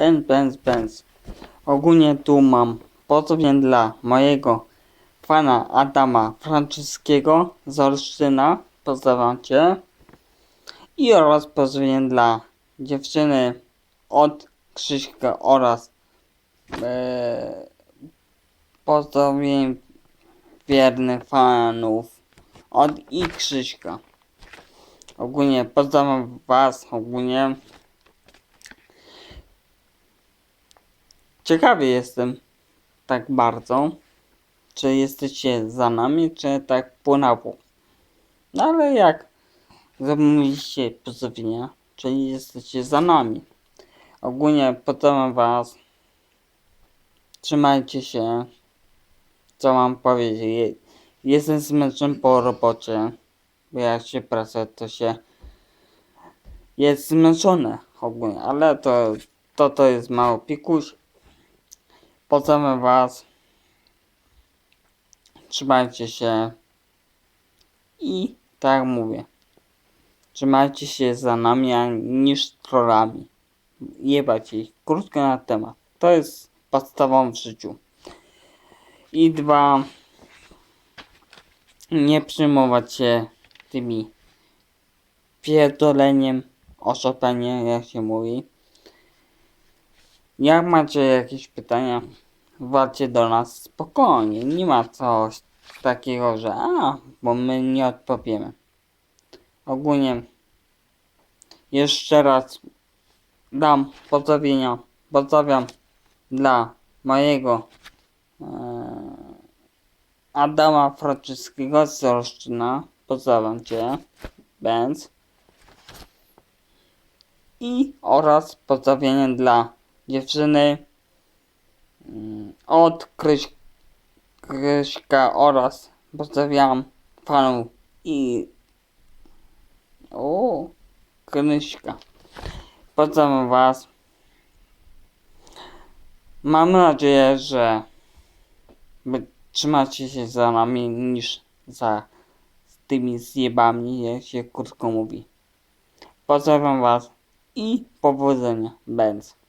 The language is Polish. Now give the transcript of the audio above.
Benz, Benz, Benz. Ogólnie tu mam pozdrowień dla mojego pana Adama Francuskiego z Olsztyna. Pozdrawiam cię. I oraz pozdrowień dla dziewczyny od Krzyśka oraz e, pozdrowień wiernych fanów od i Krzyśka. Ogólnie pozdrawiam was ogólnie. Ciekawy jestem tak bardzo, czy jesteście za nami, czy tak pół. No ale jak zamówiliście pozdrowienia, czyli jesteście za nami. Ogólnie pozdrawiam was. Trzymajcie się. Co mam powiedzieć? Je- Jestem zmęczony po robocie. Bo jak się pracuje, to się jest zmęczone ogólnie, ale to to, to jest mało pikuś. Pozdrawiam was. Trzymajcie się. I tak mówię. Trzymajcie się za nami, a niż trollami. Jebać ich. Krótko na temat. To jest podstawą w życiu. I dwa. Nie przejmować się tymi pierdoleniem o Chopinie, jak się mówi. Jak macie jakieś pytania, walcie do nas spokojnie. Nie ma coś takiego, że a, bo my nie odpowiemy. Ogólnie jeszcze raz dam pozdrowienia. Pozdrawiam dla mojego e, Adama Francuskiego z Olsztyna. Pozdrawiam Cię, Benz. I oraz pozdrowienie dla dziewczyny mm, od Kryś, Kryśka oraz pozdrawiam fanów i o Kryśka. Pozdrawiam Was. Mam nadzieję, że trzymacie się za nami niż za tymi zjebami, jak się krótko mówi. Pozdrawiam Was i powodzenia, Benz.